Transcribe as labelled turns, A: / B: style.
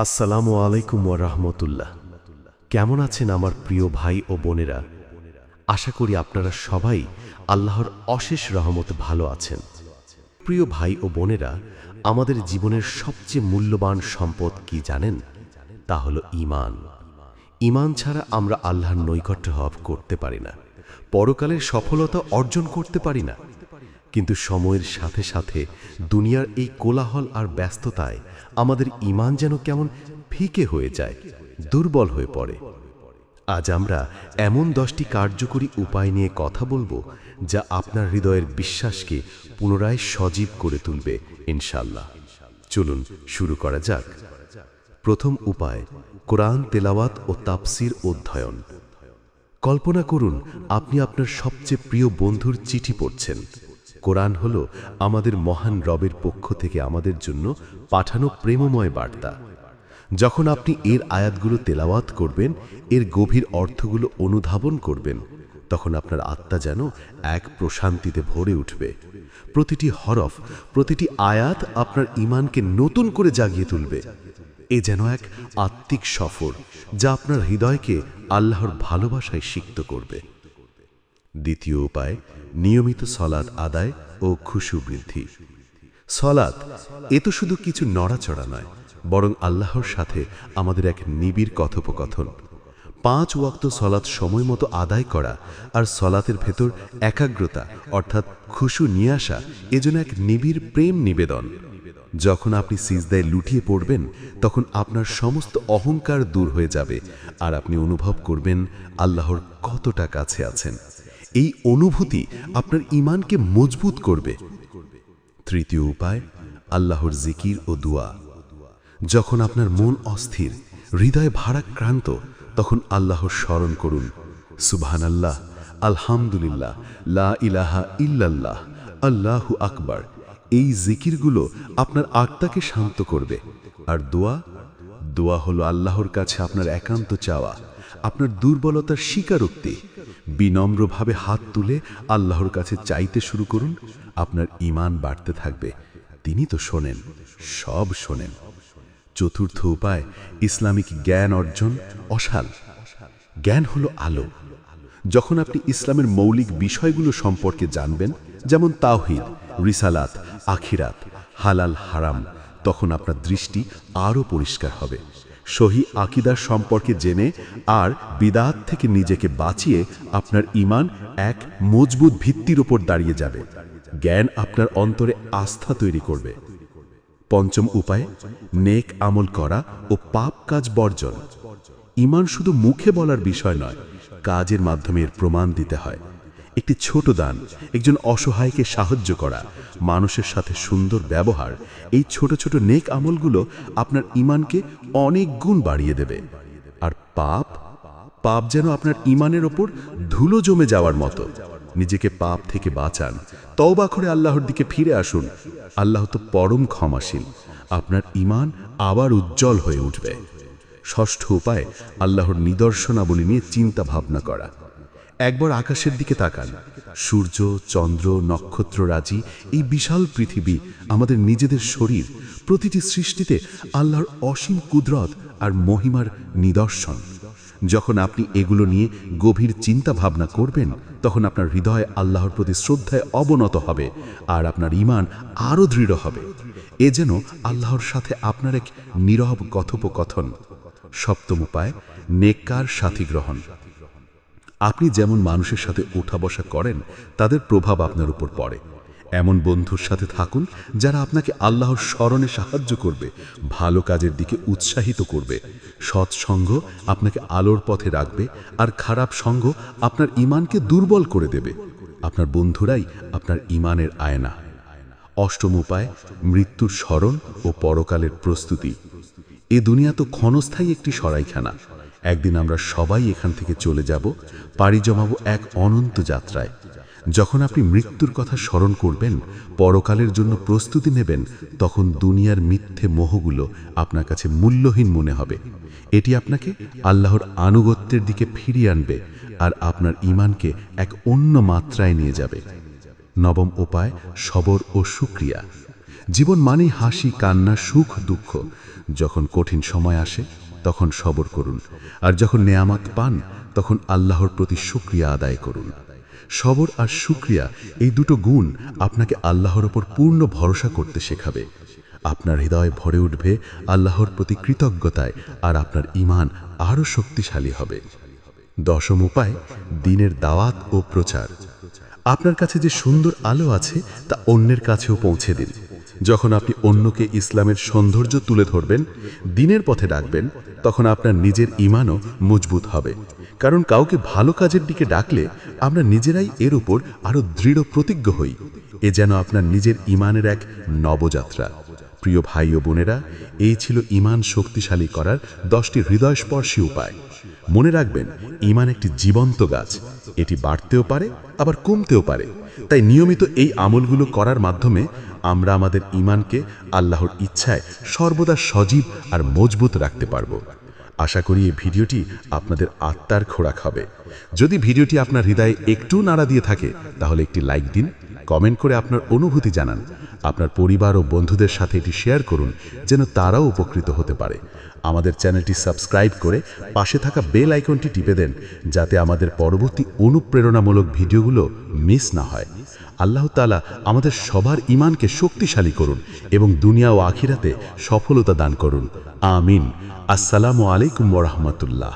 A: আসসালামু আলাইকুম রাহমাতুল্লাহ। কেমন আছেন আমার প্রিয় ভাই ও বোনেরা? আশা করি আপনারা সবাই আল্লাহর অশেষ রহমত ভালো আছেন। প্রিয় ভাই ও বোনেরা, আমাদের জীবনের সবচেয়ে মূল্যবান সম্পদ কি জানেন? তা হলো ঈমান। ঈমান ছাড়া আমরা আল্লাহর নৈকট্য হব করতে পারি না। পরকালের সফলতা অর্জন করতে পারি না। কিন্তু সময়ের সাথে সাথে দুনিয়ার এই কোলাহল আর ব্যস্ততায় আমাদের ঈমান যেন কেমন ফিকে হয়ে যায়, দুর্বল হয়ে পড়ে। আজ আমরা এমন দশটি কার্যকরী উপায় নিয়ে কথা বলব যা আপনার হৃদয়ের বিশ্বাসকে পুনরায় সজীব করে তুলবে ইনশাল্লাহ চলুন শুরু করা যাক। প্রথম উপায়, কোরআন, তেলাওয়াত ও তাপসির অধ্যয়ন। কল্পনা করুন, আপনি আপনার সবচেয়ে প্রিয় বন্ধুর চিঠি পড়ছেন। কোরআন হল আমাদের মহান রবের পক্ষ থেকে আমাদের জন্য পাঠানো প্রেমময় বার্তা। যখন আপনি এর আয়াতগুলো তেলাওয়াত করবেন, এর গভীর অর্থগুলো অনুধাবন করবেন, তখন আপনার আত্মা যেন এক প্রশান্তিতে ভরে উঠবে। প্রতিটি হরফ, প্রতিটি আয়াত আপনার ইমানকে নতুন করে জাগিয়ে তুলবে। এ যেন এক আত্মিক সফর, যা আপনার হৃদয়কে আল্লাহর ভালোবাসায় সিক্ত করবে। দ্বিতীয় উপায়, নিয়মিত সলাদ আদায় ও খুশু বৃদ্ধি। সলাদ এ তো শুধু কিছু নড়াচড়া নয়, বরং আল্লাহর সাথে আমাদের এক নিবিড় কথোপকথন। পাঁচ ওয়াক্ত সলাৎ সময় মতো আদায় করা আর সলাতের ভেতর একাগ্রতা, অর্থাৎ খুশু নিয়ে আসা এজন্য এক নিবিড় প্রেম নিবেদন। যখন আপনি সিজদায় লুটিয়ে পড়বেন, তখন আপনার সমস্ত অহংকার দূর হয়ে যাবে আর আপনি অনুভব করবেন আল্লাহর কতটা কাছে আছেন। এই অনুভূতি আপনার ইমানকে মজবুত করবে। তৃতীয় উপায়, আল্লাহর জিকির ও দুয়া। যখন আপনার মন অস্থির, হৃদয় ভারাক্রান্ত, তখন আল্লাহর স্মরণ করুন। সুবহান আল্লাহ আলহামদুলিল্লাহ, লা ইলাহা ইল্লাল্লাহ, আল্লাহু আকবার। এই জিকিরগুলো আপনার আত্মাকে শান্ত করবে। আর দোয়া? দোয়া হলো আল্লাহর কাছে আপনার একান্ত চাওয়া, আপনার দুর্বলতার স্বীকারোক্তি বিনম্রভাবে হাত তুলে আল্লাহর কাছে চাইতে শুরু করুন, আপনার ইমান বাড়তে থাকবে। তিনি তো শোনেন, সব শোনেন। চতুর্থ উপায়, ইসলামিক জ্ঞান অর্জন অশাল জ্ঞান হলো আলো। যখন আপনি ইসলামের মৌলিক বিষয়গুলো সম্পর্কে জানবেন, যেমন তাওহিদ, রিসালাত, আখিরাত, হালাল হারাম, তখন আপনার দৃষ্টি আরও পরিষ্কার হবে। সহি আকিদার সম্পর্কে জেনে আর বিদাত থেকে নিজেকে বাঁচিয়ে আপনার ইমান এক মজবুত ভিত্তির উপর দাঁড়িয়ে যাবে। জ্ঞান আপনার অন্তরে আস্থা তৈরি করবে। পঞ্চম উপায়, নেক আমল করা ও পাপ কাজ বর্জন। ইমান শুধু মুখে বলার বিষয় নয়, কাজের মাধ্যমে এর প্রমাণ দিতে হয়। একটি ছোট দান, একজন অসহায়কে সাহায্য করা, মানুষের সাথে সুন্দর ব্যবহার। এই ছোট ছোট নেক আমলগুলো আপনার ইমানকে অনেক গুণ বাড়িয়ে দেবে। আর পাপ? পাপ যেন আপনার ইমানের ওপর ধুলো জমে যাওয়ার মতো। নিজেকে পাপ থেকে বাঁচান। তওবা করে আল্লাহর দিকে ফিরে আসুন। আল্লাহ তো পরম ক্ষমাসীন আপনার ইমান আবার উজ্জ্বল হয়ে উঠবে। ষষ্ঠ উপায়, আল্লাহর নিদর্শনাবলী নিয়ে চিন্তা ভাবনা করা। একবার আকাশের দিকে তাকান। সূর্য, চন্দ্র নক্ষত্ররাজি এই বিশাল পৃথিবী, আমাদের নিজেদের শরীর, প্রতিটি সৃষ্টিতে আল্লাহর অসীম কুদরত আর মহিমার নিদর্শন। যখন আপনি এগুলো নিয়ে গভীর চিন্তা ভাবনা করবেন, তখন আপনার হৃদয় আল্লাহর প্রতি শ্রদ্ধায় অবনত হবে আর আপনার ইমান আরও দৃঢ় হবে। এ যেন আল্লাহর সাথে আপনার এক নীরব কথোপকথন। সপ্তম উপায়, নেককার সাথী গ্রহণ। আপনি যেমন মানুষের সাথে ওঠা বসা করেন, তাদের প্রভাব আপনার উপর পড়ে। এমন বন্ধুর সাথে থাকুন, যারা আপনাকে আল্লাহর স্মরণে সাহায্য করবে, ভালো কাজের দিকে উৎসাহিত করবে। সৎসঙ্গ আপনাকে আলোর পথে রাখবে, আর খারাপ সঙ্গ আপনার ইমানকে দুর্বল করে দেবে। আপনার বন্ধুরাই আপনার ইমানের আয়না। অষ্টম উপায়, মৃত্যুর স্মরণ ও পরকালের প্রস্তুতি। এ দুনিয়া তো ক্ষণস্থায়ী একটি সরাইখানা। একদিন আমরা সবাই এখান থেকে চলে যাব, পাড়ি জমাবো এক অনন্ত যাত্রায়। যখন আপনি মৃত্যুর কথা স্মরণ করবেন, পরকালের জন্য প্রস্তুতি নেবেন, তখন দুনিয়ার মিথ্যে মোহগুলো আপনার কাছে মূল্যহীন মনে হবে। এটি আপনাকে আল্লাহর আনুগত্যের দিকে ফিরিয়ে আনবে আর আপনার ইমানকে এক অন্য মাত্রায় নিয়ে যাবে। নবম উপায়, সবর ও সুক্রিয়া।
B: জীবন মানেই হাসি, কান্না, সুখ, দুঃখ। যখন কঠিন সময় আসে তখন সবর করুন। আর যখন নেয়ামাত পান, তখন আল্লাহর প্রতি শুক্রিয়া আদায় করুন। সবর আর শুক্রিয়া, এই দুটো গুণ আপনাকে আল্লাহর ওপর পূর্ণ ভরসা করতে শেখাবে। আপনার হৃদয় ভরে উঠবে আল্লাহর প্রতি কৃতজ্ঞতায়, আর আপনার ঈমান আরও শক্তিশালী হবে। দশম উপায়, দিনের দাওয়াত ও প্রচার। আপনার কাছে যে সুন্দর আলো আছে, তা অন্যের কাছেও পৌঁছে দিন। যখন আপনি অন্যকে ইসলামের সৌন্দর্য তুলে ধরবেন, দিনের পথে ডাকবেন, তখন আপনার নিজের ইমানও মজবুত হবে। কারণ কাউকে ভালো কাজের দিকে ডাকলে আমরা নিজেরাই এর উপর আরও দৃঢ় প্রতিজ্ঞ হই। এ যেন আপনার নিজের ইমানের এক নবযাত্রা। প্রিয় ভাই ও বোনেরা, এই ছিল ইমান শক্তিশালী করার দশটি হৃদয়স্পর্শী উপায়। মনে রাখবেন ইমান একটি জীবন্ত গাছ। এটি বাড়তেও পারে, আবার কমতেও পারে। তাই নিয়মিত এই আমলগুলো করার মাধ্যমে আমরা আমাদের ইমানকে আল্লাহর ইচ্ছায় সর্বদা সজীব আর মজবুত রাখতে পারব। আশা করি এই ভিডিওটি আপনাদের আত্মার খোরাক হবে। যদি ভিডিওটি আপনার হৃদয়ে একটু নাড়া দিয়ে থাকে, তাহলে একটি লাইক দিন কমেন্ট করে আপনার অনুভূতি জানান। আপনার পরিবার ও বন্ধুদের সাথে এটি শেয়ার করুন, যেন তারাও উপকৃত হতে পারে। আমাদের চ্যানেলটি সাবস্ক্রাইব করে পাশে থাকা বেল আইকনটি টিপে দেন, যাতে আমাদের পরবর্তী অনুপ্রেরণামূলক ভিডিওগুলো মিস না হয়। আল্লাহ তালা আমাদের সবার ইমানকে শক্তিশালী করুন এবং দুনিয়া ও আখিরাতে সফলতা দান করুন। আমিন। আসসালামু আলাইকুম ওরহমতুল্লাহ